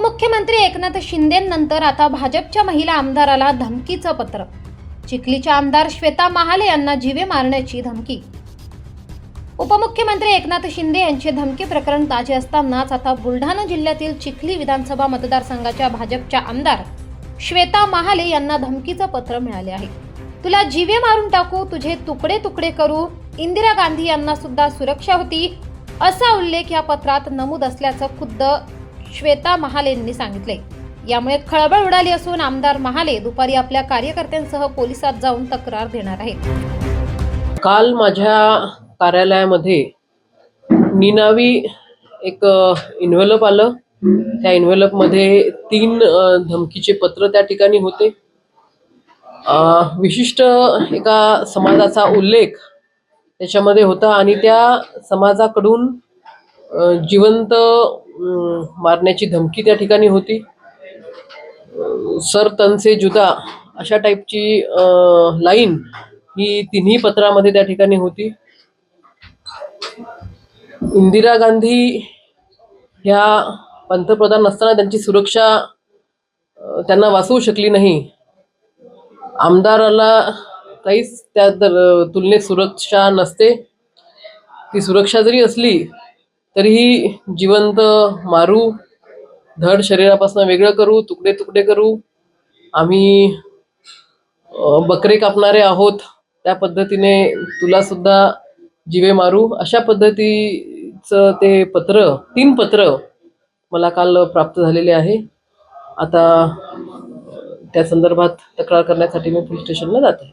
उपमुख्यमंत्री एकनाथ शिंदेनंतर आता भाजपच्या महिला आमदाराला धमकीचं पत्र. चिखलीच्या आमदार श्वेता महाले यांना जीवे मारण्याची धमकी. उपमुख्यमंत्री एकनाथ शिंदे यांचे धमकी प्रकरण ताजे असतानाच आता बुलढाणा जिल्ह्यातील चिखली विधानसभा मतदारसंघाच्या भाजपच्या आमदार श्वेता महाले यांना धमकीचं पत्र मिळाले आहे. तुला जीवे मारून टाकू तुझे तुकडे तुकडे करू. इंदिरा गांधी यांना सुद्धा सुरक्षा होती. असा उल्लेख या पत्रात नमूद असल्याचं खुद्द श्वेता महाले यांनी सांगितले. यामुळे खळबळ उडाली असून आमदार महाले दुपारी आपल्या कार्यकर्त्यांसह पोलिसात जाऊन तक्रार देणार आहेत. काल माझ्या कार्यालयामध्ये निनावी एक इन्व्हलप आलं. त्या इन्व्हलपमध्ये तीन धमकीचे पत्र त्या ठिकाणी होते. विशिष्ट एका समाजाचा उल्लेख त्याच्यामध्ये होता आणि त्या समाजाकडून जिवंत मारण्याची धमकी त्या ठिकाणी होती. सर तनसे जुदा अशा टाईपची लाईन ही तिन्ही पत्रामध्ये त्या ठिकाणी होती. इंदिरा गांधी ह्या पंतप्रधान असताना त्यांची सुरक्षा त्यांना वाचवू शकली नाही. आमदाराला काहीच त्या दर- तुलनेत सुरक्षा नसते. ती सुरक्षा जरी असली तरीही जिवंत मारू धड शरीरापासून वेगळं करू तुकडे तुकडे करू आम्ही बकरे कापणारे आहोत त्या पद्धतीने तुला सुद्धा जिवे मारू. अशा पद्धतीचं ते पत्र तीन पत्र मला काल प्राप्त झालेले आहे. आता त्या संदर्भात तक्रार करण्यासाठी मी पोलीस स्टेशनला जाते.